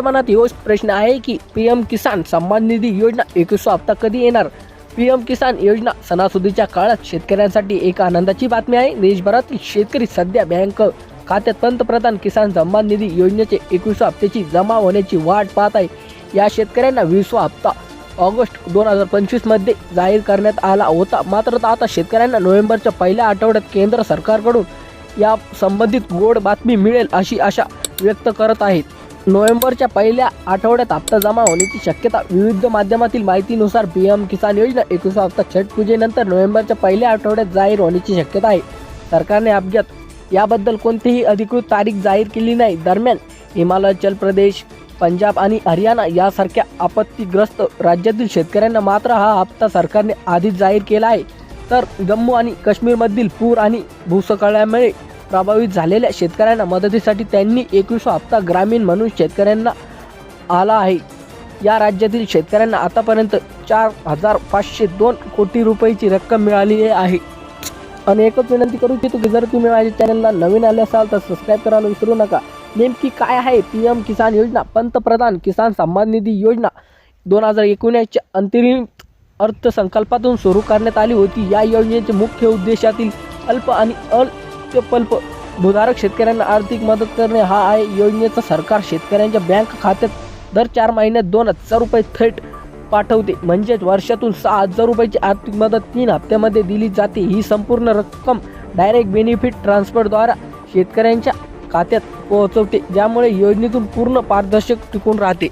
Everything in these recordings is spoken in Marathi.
मनात प्रश्न आहे की पी एम किसान सन्मान निधी योजना एकवीसवा हप्ता कधी येणार? पी एम किसान योजना सणासुदीच्या काळात शेतकऱ्यांसाठी एक आनंदाची बातमी आहे. देशभरातील शेतकरी सध्या बँक खात्यात पंतप्रधान किसान सन्मान निधी योजनेचे एकवीसव्या हप्त्याची जमा होण्याची वाट पाहत आहे. या शेतकऱ्यांना वीसवा हप्ता ऑगस्ट दोन हजार पंचवीसमध्ये जाहीर करण्यात आला होता. मात्र आता शेतकऱ्यांना नोव्हेंबरच्या पहिल्या आठवड्यात केंद्र सरकारकडून या संबंधित गोड बातमी मिळेल अशी आशा व्यक्त करत आहेत. नोव्हेंबरच्या पहिल्या आठवड्यात हप्ता जमा होण्याची शक्यता विविध माध्यमातील माहितीनुसार पी एम किसान योजना एकवीसवा हप्ता छठ पूजेनंतर नोव्हेंबरच्या पहिल्या आठवड्यात जाहीर होण्याची शक्यता आहे. सरकारने अपघात याबद्दल कोणतीही अधिकृत तारीख जाहीर केली नाही. दरम्यान हिमाचल प्रदेश पंजाब आणि हरियाणा यासारख्या आपत्तीग्रस्त राज्यातील शेतकऱ्यांना मात्र हा हप्ता सरकारने आधीच जाहीर केला आहे. तर जम्मू आणि काश्मीरमधील पूर आणि भूसकळ्यामुळे प्रभावित झालेल्या शेतकऱ्यांना मदतीसाठी त्यांनी एकवीसवा हप्ता ग्रामीण म्हणून शेतकऱ्यांना आला आहे. या राज्यातील शेतकऱ्यांना आतापर्यंत चार हजार पाचशे दोन कोटी रुपयाची रक्कम मिळाली आहे. आणि एकच विनंती करू इच्छितो की जर तुम्ही माझ्या चॅनलला नवीन आले असाल तर सबस्क्राईब करायला विसरू नका. नेमकी काय आहे पी एम किसान योजना? पंतप्रधान किसान सन्मान निधी योजना दोन हजार एकोणीसच्या अंतरिम अर्थसंकल्पातून सुरू करण्यात आली होती. या योजनेचे मुख्य उद्देशातील अल्प आणि अल्पल्प भूधारक शेतकऱ्यांना आर्थिक मदत करणे हा आहे योजनेचा सरकार. शेतकऱ्यांच्या बँक खात्यात दर चार महिन्यात दोन हजार रुपये थेट पाठवते. म्हणजेच वर्षातून सहा हजार रुपयाची आर्थिक मदत तीन हप्त्यामध्ये दिली जाते. ही संपूर्ण रक्कम डायरेक्ट बेनिफिट ट्रान्सफरद्वारा शेतकऱ्यांच्या खात्यात पोहोचवते ज्यामुळे योजनेतून पूर्ण पारदर्शक टिकून राहते.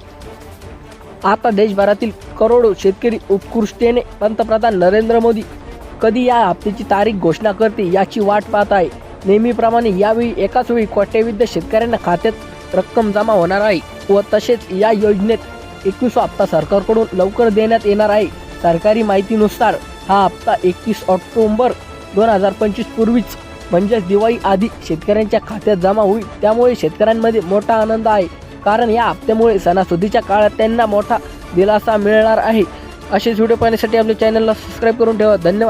आता देशभरातील करोडो शेतकरी उत्कृष्टेने पंतप्रधान नरेंद्र मोदी कधी या हप्त्याची तारीख घोषणा करते याची वाट पाहत आहे. नेहमीप्रमाणे यावेळी एकाच वेळी कोट्यविध शेतकऱ्यांना खात्यात रक्कम जमा होणार आहे व तसेच या योजनेत एकवीसवा हप्ता सरकारकडून लवकर देण्यात येणार आहे. सरकारी माहितीनुसार हा हप्ता एकतीस ऑक्टोबर दोन हजार पंचवीस पूर्वीच म्हणजेच दिवाळी आधी शेतकऱ्यांच्या खात्यात जमा होईल. त्यामुळे शेतकऱ्यांमध्ये मोठा आनंद आहे. कारण या हप्त्यामुळे सणासुदीच्या काळात त्यांना मोठा दिलासा मिळणार आहे. असेच व्हिडिओ पाहण्यासाठी आपल्या चॅनलला सबस्क्राईब करून ठेवा. धन्यवाद.